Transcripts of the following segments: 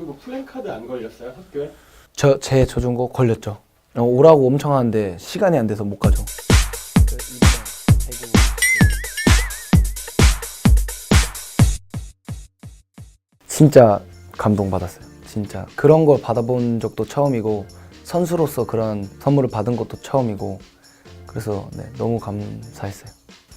그거 플랜카드 안 걸렸어요 학교에? 저 제 조종고 걸렸죠. 어, 오라고 엄청 하는데 시간이 안 돼서 못 가죠. 진짜 감동받았어요. 진짜 그런 걸 받아본 적도 처음이고 선수로서 그런 선물을 받은 것도 처음이고 그래서 네, 너무 감사했어요.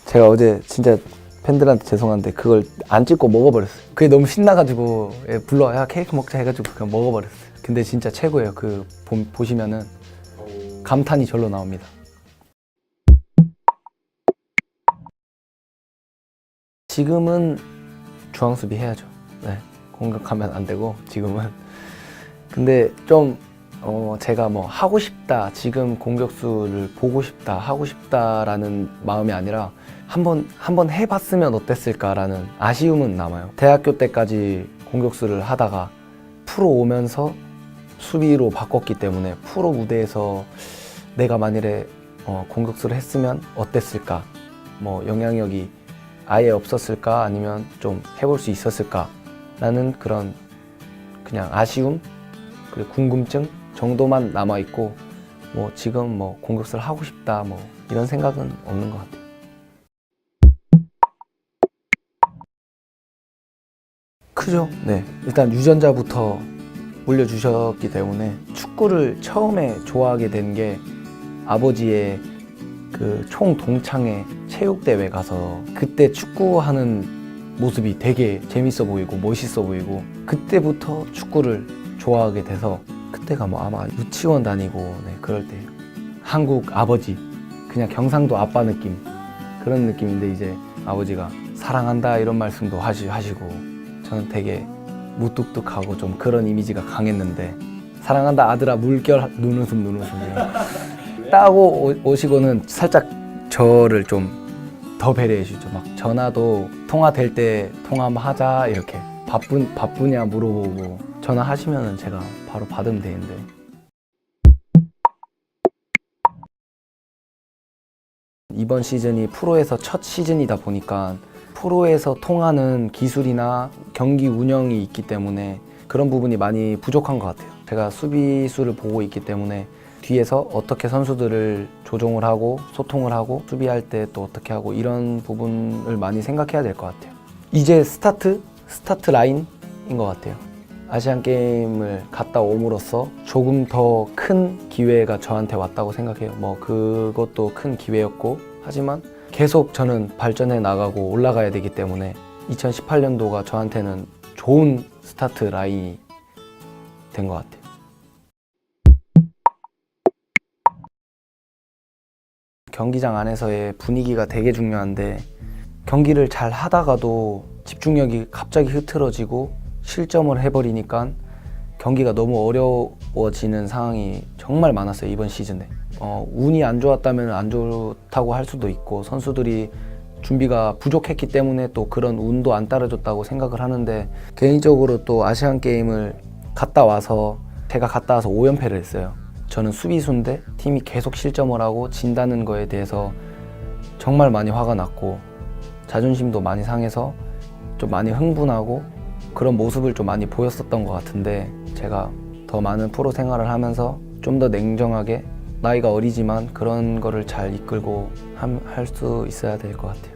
제가 어제 진짜 팬들한테 죄송한데 그걸 안 찍고 먹어버렸어요. 그게 너무 신나가지고 예, 불러 야 케이크 먹자 해가지고 그냥 먹어버렸어요. 근데 진짜 최고예요. 그 보, 보시면은 감탄이 절로 나옵니다. 지금은 중앙 수비 해야죠. 네, 공격하면 안 되고 지금은. 근데 좀 어, 제가 뭐 하고 싶다, 지금 공격수를 보고 싶다, 하고 싶다라는 마음이 아니라 한번 한번 해봤으면 어땠을까라는 아쉬움은 남아요. 대학교 때까지 공격수를 하다가 프로 오면서 수비로 바꿨기 때문에 프로 무대에서 내가 만일에 어, 공격수를 했으면 어땠을까? 뭐 영향력이 아예 없었을까? 아니면 좀 해볼 수 있었을까? 라는 그런 그냥 아쉬움 그리고 궁금증 정도만 남아 있고 뭐 지금 뭐 공격수를 하고 싶다 뭐 이런 생각은 없는 것 같아요. 크죠. 네. 일단 유전자부터 물려주셨기 때문에 축구를 처음에 좋아하게 된 게 아버지의 그 총 동창회 체육대회 가서 그때 축구하는 모습이 되게 재밌어 보이고 멋있어 보이고 그때부터 축구를 좋아하게 돼서 그때가 뭐 아마 유치원 다니고 네, 그럴 때. 한국 아버지 그냥 경상도 아빠 느낌. 그런 느낌인데 이제 아버지가 사랑한다 이런 말씀도 하시, 하시고 저는 되게 무뚝뚝하고 좀 그런 이미지가 강했는데 사랑한다 아들아 물결 눈웃음 눈웃음. 따고 오- 오시고는 살짝 저를 좀 더 배려해 주죠. 막 전화도 통화될 때 통화 한번 하자 이렇게. 바쁜 바쁘냐 물어보고 전화하시면은 제가 바로 받으면 되는데 이번 시즌이 프로에서 첫 시즌이다 보니까 프로에서 통하는 기술이나 경기 운영이 있기 때문에 그런 부분이 많이 부족한 것 같아요. 제가 수비수를 보고 있기 때문에 뒤에서 어떻게 선수들을 조종을 하고 소통을 하고 수비할 때 또 어떻게 하고 이런 부분을 많이 생각해야 될 것 같아요. 이제 스타트, 스타트 라인인 것 같아요. 아시안 게임을 갔다 옴으로써 조금 더 큰 기회가 저한테 왔다고 생각해요. 뭐 그것도 큰 기회였고 하지만 계속 저는 발전해 나가고 올라가야 되기 때문에 2018년도가 저한테는 좋은 스타트 라인이 된 것 같아요. 경기장 안에서의 분위기가 되게 중요한데 경기를 잘 하다가도 집중력이 갑자기 흐트러지고 실점을 해버리니까 경기가 너무 어려워지는 상황이 정말 많았어요 이번 시즌에. 어, 운이 안 좋았다면 안 좋다고 할 수도 있고 선수들이 준비가 부족했기 때문에 또 그런 운도 안 따라줬다고 생각을 하는데 개인적으로 또 아시안 게임을 갔다 와서 제가 갔다 와서 5연패를 했어요. 저는 수비수인데 팀이 계속 실점을 하고 진다는 거에 대해서 정말 많이 화가 났고 자존심도 많이 상해서 좀 많이 흥분하고 그런 모습을 좀 많이 보였었던 것 같은데 제가 더 많은 프로 생활을 하면서 좀 더 냉정하게 나이가 어리지만 그런 거를 잘 이끌고 할 수 있어야 될 것 같아요.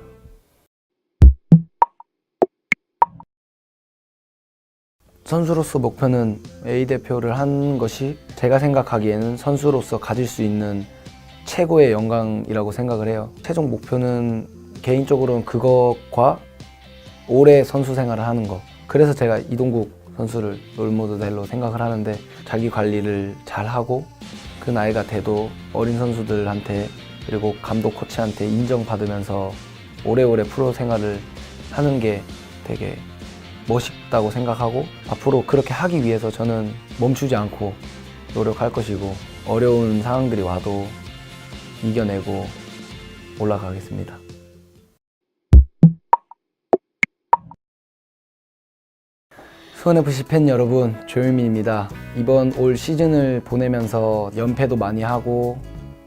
선수로서 목표는 A 대표를 한 것이 제가 생각하기에는 선수로서 가질 수 있는 최고의 영광이라고 생각을 해요. 최종 목표는 개인적으로는 그것과 오래 선수 생활을 하는 거. 그래서 제가 이동국 선수를 롤모델로 생각을 하는데 자기 관리를 잘 하고 그 나이가 돼도 어린 선수들한테 그리고 감독 코치한테 인정받으면서 오래오래 프로 생활을 하는 게 되게 멋있다고 생각하고 앞으로 그렇게 하기 위해서 저는 멈추지 않고 노력할 것이고 어려운 상황들이 와도 이겨내고 올라가겠습니다. 수원FC 팬 여러분 조유민입니다. 이번 올 시즌을 보내면서 연패도 많이 하고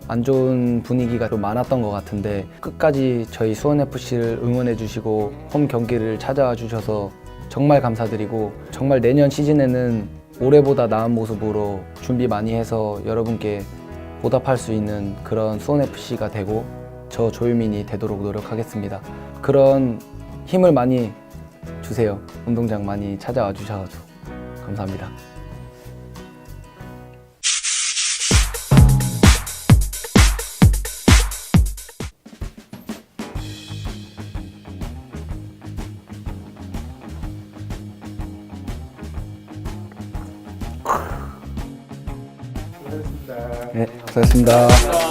안 좋은 분위기가 좀 많았던 것 같은데 끝까지 저희 수원FC를 응원해 주시고 홈 경기를 찾아와 주셔서 정말 감사드리고 정말 내년 시즌에는 올해보다 나은 모습으로 준비 많이 해서 여러분께 보답할 수 있는 그런 수원FC가 되고 저 조유민이 되도록 노력하겠습니다. 그런 힘을 많이 주세요. 운동장 많이 찾아와 주셔서 감사합니다. 네, 고생하셨습니다.